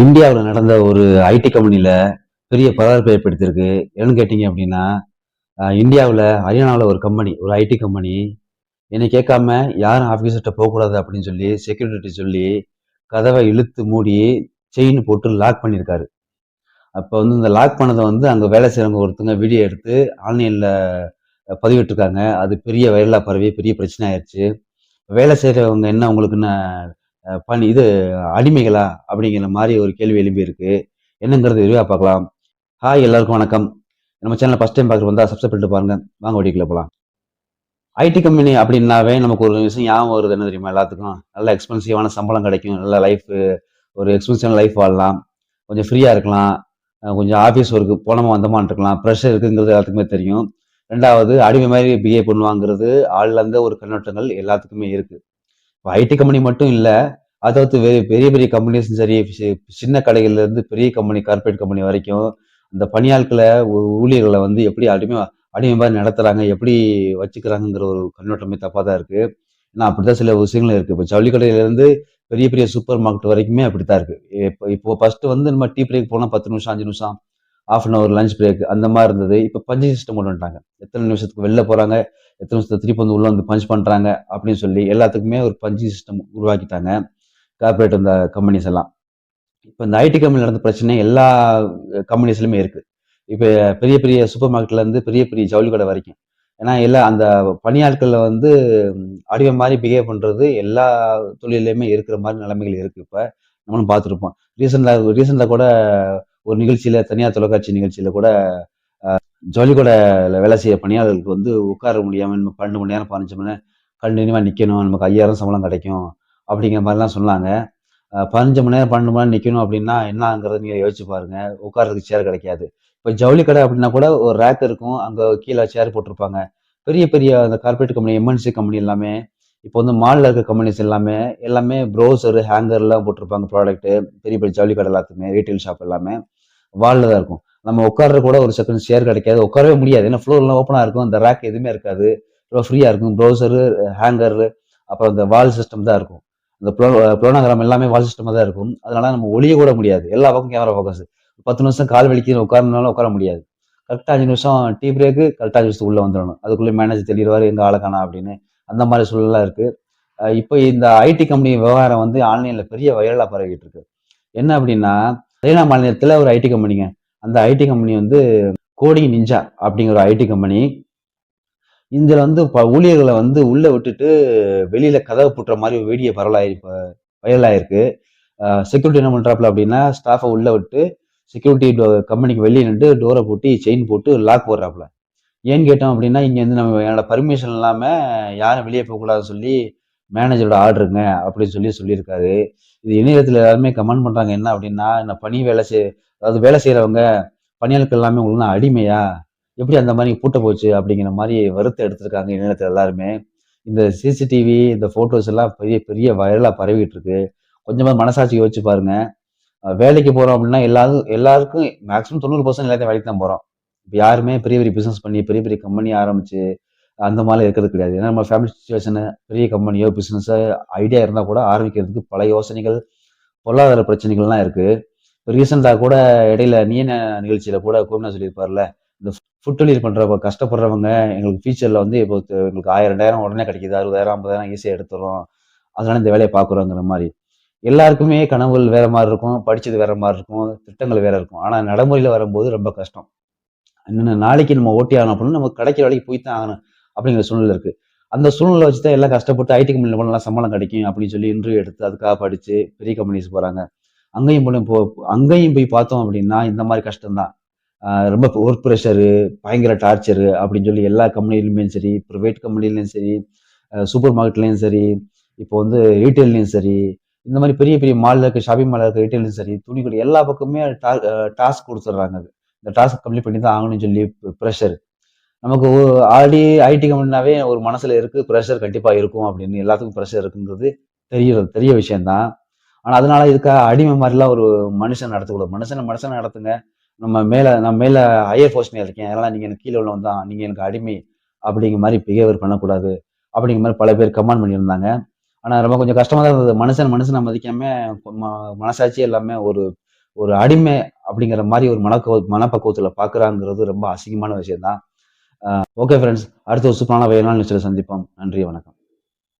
இந்தியாவில் நடந்த ஒரு ஐடி கம்பெனியில் பெரிய பரபரப்பு ஏற்படுத்தியிருக்கு. என்னன்னு கேட்டிங்க அப்படின்னா இந்தியாவில் ஹரியானாவில் ஒரு கம்பெனி ஒரு ஐடி கம்பெனி. என்னை கேட்காம யாரும் ஆஃபீஸர்கிட்ட போகக்கூடாது அப்படின்னு சொல்லி செக்யூரிட்டி சொல்லி கதவை இழுத்து மூடி செயின் போட்டு லாக் பண்ணியிருக்காரு. அப்போ வந்து இந்த லாக் பண்ணதை வந்து அங்கே வேலை செய்கிறவங்க ஒருத்தங்க வீடியோ எடுத்து ஆன்லைனில் பதிவிட்டிருக்காங்க. அது பெரிய வைரலாக பரவி பெரிய பிரச்சனை ஆயிடுச்சு வேலை செய்கிறவங்க என்ன உங்களுக்குன்னு பணி இது அடிமைகளா? அப்படிங்கிற மாதிரி ஒரு கேள்வி எழுப்பி இருக்கு என்னங்கிறது விரிவாக பார்க்கலாம். ஹாய் எல்லாருக்கும் வணக்கம். நம்ம சேனல் ஃபஸ்ட் டைம் பார்க்குறது வந்தால் சப்ஸ்கிரைப் பண்ணிட்டு பாருங்க. வாங்க வீடியோக்குள்ள போகலாம் ஐடி கம்பெனி அப்படின்னாவே நமக்கு ஒரு விஷயம் ஞாபகம் வருது. என்ன தெரியுமா எல்லாத்துக்கும்? நல்ல எக்ஸ்பென்சிவான சம்பளம் கிடைக்கும். நல்ல லைஃப் ஒரு எக்ஸ்பென்சிவான லைஃப் வாழலாம். கொஞ்சம் ஃப்ரீயாக இருக்கலாம். கொஞ்சம் ஆஃபீஸ் ஒர்க்கு போனமா வந்தோமான்னு இருக்கலாம். ப்ரெஷர் இருக்குங்கிறது எல்லாத்துக்குமே தெரியும். ரெண்டாவது அடிமை மாதிரி பிஹேவ் பண்ணுவாங்கிறது ஆள்லேருந்து ஒரு கண்ணோட்டங்கள் எல்லாத்துக்குமே இருக்குது ஐடி கம்பெனி மட்டும் இல்லை அதை தவிர்த்து பெரிய பெரிய கம்பெனிஸும் சரி சின்ன கடைகள்ல இருந்து பெரிய கம்பெனி கார்ப்பரேட் கம்பெனி வரைக்கும் அந்த பணியாட்களை ஊழியர்களை வந்து எப்படி அடிமை அடிமை மாதிரி நடத்துறாங்க எப்படி வச்சுக்கிறாங்கிற ஒரு கண்ணோட்டமே தப்பாக தான் இருக்கு. ஏன்னா அப்படிதான் சில விஷயங்களும் இருக்கு. இப்போ ஜவுளி பெரிய பெரிய சூப்பர் மார்க்கெட் வரைக்குமே அப்படி தான் இருக்கு. இப்போ இப்போ ஃபர்ஸ்ட் வந்து நம்ம டீ பிரேக் போனால் பத்து நிமிஷம் அஞ்சு நிமிஷம் half an hour lunch break அந்த மாதிரி இருந்தது. இப்போ பஞ்சு சிஸ்டம் கொண்டு வந்துட்டாங்க. எத்தனை நிமிஷத்துக்கு வெளில போகிறாங்க எத்தனை வருஷத்தை திருப்பி வந்து உள்ள வந்து பஞ்ச் பண்ணுறாங்க அப்படின்னு சொல்லி எல்லாத்துக்குமே ஒரு பஞ்சு சிஸ்டம் உருவாக்கிட்டாங்க. கார்பரேட் இந்த கம்பெனிஸ் எல்லாம். இப்போ இந்த ஐடி கம்பெனியில் நடந்த பிரச்சனை எல்லா கம்பெனிஸ்லையுமே இருக்குது இப்போ பெரிய பெரிய சூப்பர் மார்க்கெட்லேருந்து பெரிய பெரிய ஜவுளி கடை வரைக்கும். ஏன்னா எல்லா அந்த பணியாட்களில் வந்து அடிமை மாதிரி பிஹேவ் பண்ணுறது எல்லா தொழிலையுமே இருக்கிற மாதிரி நிலைமைகள் இருக்குது இப்போ. நம்மளும் பார்த்துருப்போம். ரீசெண்டாக ரீசெண்டாக கூட ஒரு நிகழ்ச்சியில் தனியார் தொலைக்காட்சி நிகழ்ச்சியில் கூட ஜவுளி வேலை செய்ய பணியாளர்களுக்கு வந்து உட்கார முடியாமல் நம்ம பன்னெண்டு மணி நேரம் பதினஞ்சு மணி நேரம் கண்டினியூவாக நிற்கணும் நமக்கு ஐயாயிரம் சம்பளம் கிடைக்கும் அப்படிங்கிற மாதிரிலாம் சொன்னாங்க. பதினஞ்சு மணி நேரம் பன்னெண்டு மணி நேரம் நிற்கணும் அப்படின்னா என்னங்கிறத நீங்கள் யோசிச்சு பாருங்கள் உட்கார்றதுக்கு சேர் கிடைக்காது. இப்போ ஜவுளி கடை அப்படின்னா கூட ஒரு ரேக் இருக்கும். அங்கே கீழே சேர் போட்டிருப்பாங்க. பெரிய பெரிய அந்த கார்பரேட் கம்பெனி எம்என்சி கம்பெனி எல்லாமே இப்போ வந்து மாலில் இருக்க கம்பெனிஸ் எல்லாமே எல்லாமே ப்ரௌசர் ஹேங்கர்லாம் போட்டிருப்பாங்க ப்ராடக்ட்டு பெரிய பெரிய ஜவுளி கடை எல்லாத்துக்குமே ரீட்டைல் ஷாப் எல்லாமே வாலில் தான் இருக்கும். நம்ம உட்கார்ற கூட ஒரு செகண்ட் ஷேர் கிடைக்காது. உட்காரவே முடியாது. ஏன்னா ஃப்ளோர்லாம் ஓப்பனாக இருக்கும். அந்த ரேக் எதுவுமே இருக்காது. ரொம்ப ஃப்ரீயாக இருக்கும். ப்ரௌசரு ஹேங்கரு அப்புறம் இந்த வால் சிஸ்டம் தான் இருக்கும். இந்த ப்ளோ ப்ளோனோகிராம் எல்லாமே வால் சிஸ்டமாக தான் இருக்கும். அதனால நம்ம ஒளிய கூட முடியாது. எல்லா பக்கம் கேமரா ஃபோக்கஸ் பத்து நிமிஷம் கால் வலிக்கு உட்காரனாலும் உட்கார முடியாது. கரெக்டாக அஞ்சு நிமிஷம் டீ பிரேக்கு கரெக்டாக அஞ்சு நிமிஷத்துக்கு உள்ளே வந்துடணும். அதுக்குள்ளே மேனேஜர் தெளிவார் எங்கள் ஆளை காணா? அப்படின்னு. அந்த மாதிரி சூழலாம் இருக்குது இப்போ இந்த ஐடி கம்பெனி விவகாரம் வந்து ஆன்லைனில் பெரிய வைரலாக பரவிட்டு இருக்கு. என்ன அப்படின்னா ஹரியானா மாநிலத்தில் ஒரு ஐடி கம்பெனிங்க அந்த ஐடி கம்பெனி வந்து கோடிங் நிஞ்சா அப்படிங்கிற ஒரு ஐடி கம்பெனி இதில் வந்து ப- ஊழியர்களை வந்து உள்ளே விட்டுட்டு வெளியில் கதவை புட்டுற மாதிரி ஒரு வீடியோ பரவலாயி வைரலாயிருக்கு செக்யூரிட்டி என்ன பண்ணுறாப்புல அப்படின்னா ஸ்டாஃபை உள்ளே விட்டு செக்யூரிட்டி கம்பெனிக்கு வெளியே நின்று டோரை போட்டு செயின் போட்டு லாக் போடுறாப்புல. ஏன்னு கேட்டோம் அப்படின்னா இங்கே வந்து நம்ம என்னோட பர்மிஷன் இல்லாமல் யாரும் வெளியே போகக்கூடாதுன்னு சொல்லி மேனேஜரோட ஆர்டருங்க அப்படின்னு சொல்லி சொல்லியிருக்காரு. இது இணையத்தில் எல்லாருமே கமெண்ட் பண்ணுறாங்க என்ன அப்படின்னா இந்த பணி வேலை செய் அதாவது வேலை செய்கிறவங்க பணியாளர்கள் எல்லாமே உங்களுக்கு என்ன அடிமையா? எப்படி அந்த மாதிரி பூட்ட போச்சு? அப்படிங்கிற மாதிரி வருத்தம் எடுத்திருக்காங்க இணையத்தில் எல்லாருமே. இந்த சிசிடிவி இந்த ஃபோட்டோஸ் எல்லாம் பெரிய பெரிய வைரலாக பரவிட்டு இருக்கு. கொஞ்சமாக மனசாட்சி யோசிச்சு பாருங்க. வேலைக்கு போகிறோம் அப்படின்னா எல்லாரும் எல்லாருக்கும் மேக்ஸிமம் தொண்ணூறு பர்சன்ட் எல்லாத்தையும் வேலைக்கு தான் போகிறோம் இப்போ யாருமே பெரிய பெரிய பிஸ்னஸ் பண்ணி பெரிய பெரிய கம்பெனி ஆரம்பிச்சு அந்த மாதிரி இருக்கிறது கிடையாது. ஏன்னா நம்ம ஃபேமிலி சுச்சுவேஷனு பெரிய கம்பெனியோ பிஸ்னஸோ ஐடியா இருந்தால் கூட ஆரம்பிக்கிறதுக்கு பல யோசனைகள் பொருளாதார பிரச்சனைகள்லாம் இருக்குது ரீசெண்டாக கூட இடையில நீன நிகழ்ச்சியில் நிகழ்ச்சியில கூட கோமினா சொல்லியிருப்பார்ல இந்த ஃபுட் டெலிவரி பண்ணுறப்ப கஷ்டப்படுறவங்க எங்களுக்கு ஃபியூச்சரில் வந்து இப்போ எங்களுக்கு ஆயிரம் ரெண்டாயிரம் உடனே கிடைக்கிது அறுபதாயிரம் ஐம்பதாயிரம் ஈஸியாக எடுத்துறோம். அதனால இந்த வேலையை பார்க்குறோங்கிற மாதிரி. எல்லாருக்குமே கனவுகள் வேற மாதிரி இருக்கும் படித்தது வேற மாதிரி இருக்கும் திட்டங்கள் வேற இருக்கும். ஆனால் நடைமுறையில் வரும்போது ரொம்ப கஷ்டம். இன்னும் நாளைக்கு நம்ம ஓட்டி ஆகணும் அப்படின்னா நம்ம கிடைக்கிற வேலைக்கு போய் தான் ஆகணும் அப்படிங்கிற சூழ்நிலை இருக்கு. அந்த சூழ்நிலை வச்சு தான் எல்லாம் கஷ்டப்பட்டு ஐடி கம்பெனியில் போனால் சம்பளம் கிடைக்கும் அப்படின்னு சொல்லி இன்டர்வியூ எடுத்து அதுக்காக படித்து பெரிய கம்பெனிஸ் போகிறாங்க அங்கேயும் போய் போ அங்கேயும் போய் பார்த்தோம் அப்படின்னா இந்த மாதிரி கஷ்டம்தான். ரொம்ப ஒர்க் ப்ரெஷரு பயங்கர டார்ச்சரு அப்படின்னு சொல்லி எல்லா கம்பெனிலுமே சரி ப்ரைவேட் கம்பெனிலையும் சரி சூப்பர் மார்க்கெட்லேயும் சரி இப்போ வந்து ரீட்டைல்லையும் சரி இந்த மாதிரி பெரிய பெரிய மாலில் இருக்க ஷாப்பிங் மாலில் இருக்க ரீட்டைலும் சரி துணிக்கடை எல்லா பக்கமே டாஸ்க் கொடுத்துட்றாங்க. அது இந்த டாஸ்க் கம்ப்ளீட் பண்ணி தான் ஆகணும்னு சொல்லி ப்ரெஷர் நமக்கு ஆல்ரெடி ஐடி கம்பெனினாவே ஒரு மனசில் இருக்குது ப்ரெஷர் கண்டிப்பாக இருக்கும் அப்படின்னு எல்லாத்துக்கும் ப்ரெஷர் இருக்குங்கிறது தெரியறது தெரிய விஷயம்தான். ஆனால் அதனால இதுக்காக அடிமை மாதிரிலாம் ஒரு மனுஷன் நடத்தக்கூடாது. மனுஷனை மனுஷனை நடத்துங்க. நம்ம மேலே நான் மேலே ஹையர் போஸ்ட்ல இருக்கேன். அதனால் நீங்கள் எனக்கு கீழே உள்ளவன் தான். நீங்கள் எனக்கு அடிமை அப்படிங்கிற மாதிரி பிஹேவியர் பண்ணக்கூடாது. அப்படிங்கிற மாதிரி பல பேர் கமெண்ட் பண்ணியிருந்தாங்க. ஆனால் ரொம்ப கொஞ்சம் கஷ்டமாக தான் இருந்தது. மனுஷன் மனுஷனை மதிக்காமல் மனசாட்சி எல்லாமே ஒரு ஒரு அடிமை அப்படிங்கிற மாதிரி ஒரு மனக்கோ மனப்பக்குவத்தில் பார்க்குறாங்கிறது ரொம்ப அசிங்கமான விஷயம் தான் ஓகே ஃப்ரெண்ட்ஸ் அடுத்த ஒரு சூப்பரான வயலான நிச்சயம் சந்திப்போம். நன்றி வணக்கம்.